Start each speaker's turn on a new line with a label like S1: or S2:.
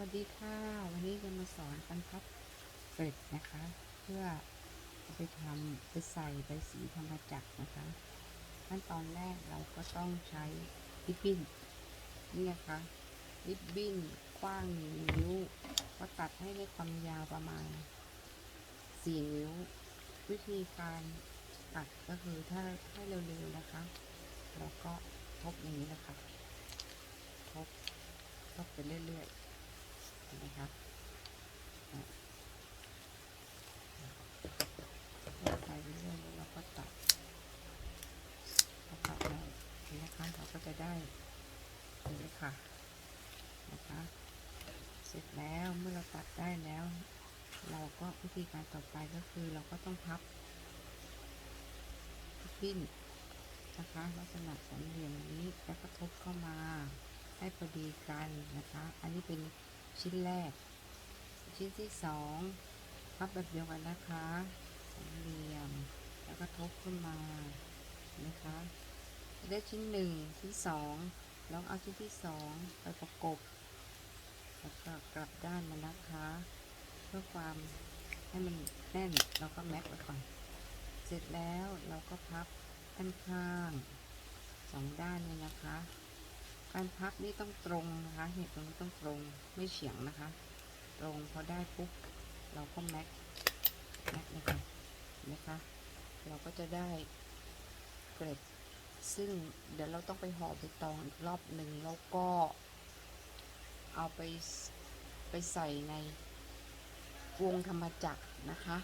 S1: วัสดีค่ะ วันนี้จะมาสอนการพับเกล็ดนะคะ เพื่อไปทำไปใส่ใบสีธรรมจักรนะคะ ขั้นตอนแรกเราก็ต้องใช้ริบบิ้นนี่นะคะริบบิ้นกว้างหนึ่งนิ้ว ก็ตัดให้ได้ความยาวประมาณ4นิ้ว วิธีการตัดก็คือถ้าให้เร็วๆนะคะเราก็ทบอย่างนี้นะคะทบทบไปเรื่อยๆ นไหมคะอะใส่ไปเรื่อยๆแล้วก็ตัดตัดได้นะคะเราก็จะได้นี้ค่ะนะคะเสร็จแล้วเมื่อเราตัดได้แล้ว เราก็วิธีการต่อไปก็คือเราก็ต้องพับปิ้นนะคะลักษณะสามเหลี่ยมนี้แล้วก็ทบเข้ามาให้พอดีกันนะคะ อันนี้เป็น ชิ้นแรก ชิ้นที่สองพับแบบเดียวกันนะคะสามเหลี่ยม แล้วก็ทบขึ้นมานะคะได้ชิ้นหนึ่งชิ้นสองลองเอาชิ้นที่สองไปประกบแล้วก็กลับด้านมานะคะ เพื่อความให้มันแน่นเราก็แม็กไว้ก่อน เสร็จแล้วเราก็พับด้านข้างสองด้านเลยนะคะ การพับนี่ต้องตรงนะคะเหตุตรงนี้ต้องตรงไม่เฉียงนะคะ ตรงพอได้ปุ๊บเราก็แม็กแม็กเลยค่ะนะคะ เราก็จะได้เกร็ดซึ่งเดี๋ยวเราต้องไปห่อใบตองอีกรอบหนึ่งแล้วก็เอาไปไปใส่ในวงธรรมจักรนะคะ